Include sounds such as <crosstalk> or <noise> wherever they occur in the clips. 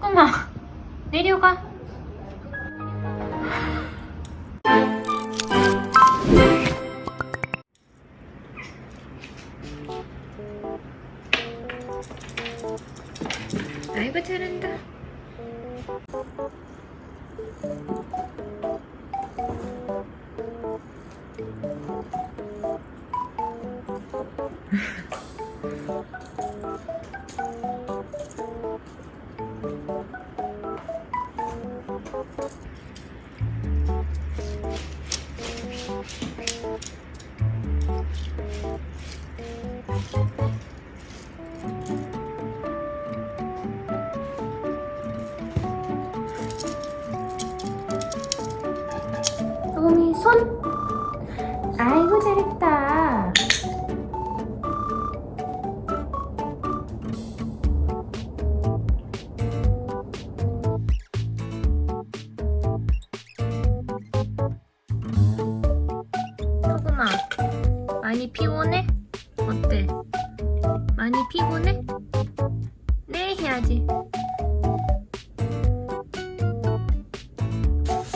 소금아 내려가. 아이고 잘한다 소금이 손 아이고 잘했다 소금아 많이 피곤해? 피곤해? 네 해야지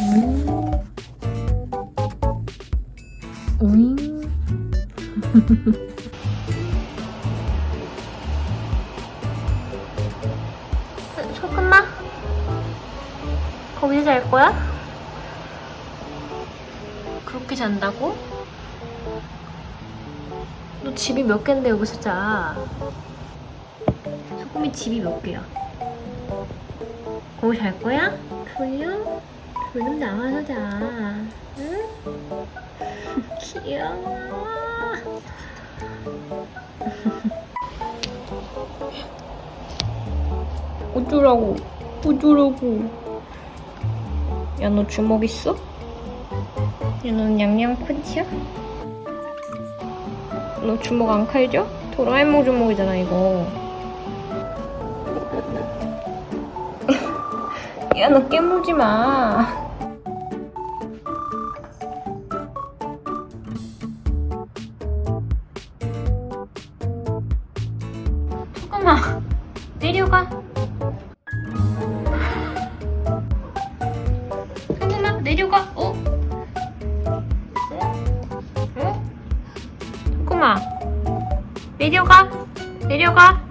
음. 오잉 소금아 거기서 잘 거야? 그렇게 잔다고? 너 집이 몇 갠데 여기서 자 소금이 집이 몇 개야? 거기 잘 거야? 졸려? 졸리면 나와서 자 응? <laughs> 귀여워. <laughs> 어쩌라고? 어쩌라고? 야, 너 주먹 있어? 야, 너는 양양 펀치야? 너 주먹 안 칼져? 도라에몽 주먹이잖아, 이거. <laughs> 야, 너 깨물지 마. 소금아 내려가 내려가. 내려가.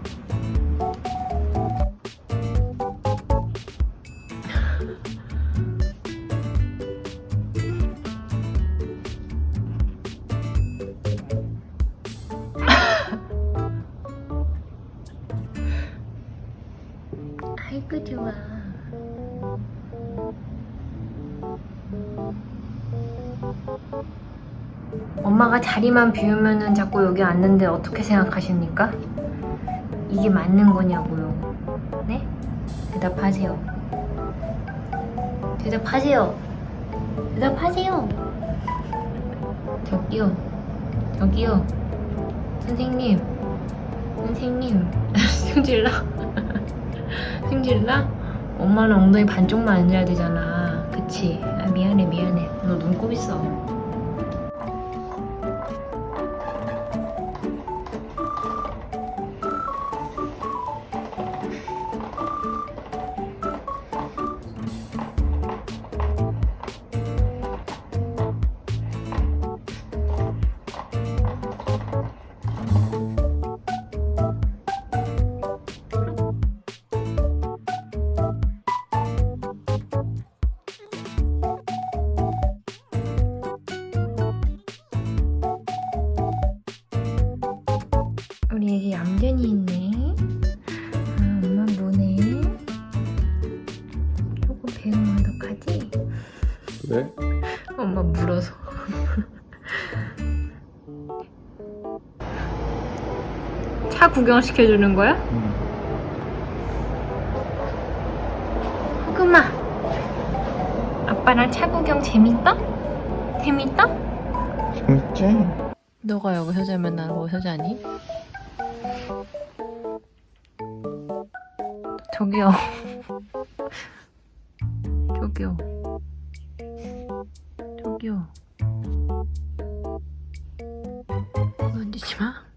<laughs> 아이고 좋아 엄마가 자리만 비우면은 자꾸 여기 앉는데 어떻게 생각하십니까? 이게 맞는 거냐고요 네? 대답하세요 대답하세요 대답하세요 저기요 저기요 선생님 선생님 <laughs> 승질나 <laughs> 승질나? 엄마는 엉덩이 반쪽만 앉아야 되잖아. 그치? 아, 미안해, 미안해. 너 눈곱 있어. 차 구경시켜주는 거야? 응. 호금아 아빠랑 차 구경 재밌다? 재밌다? 재밌지? 너가 여기 효자면 나뭐 효자니? 저기요 저기요 뭐 저기요 만지지마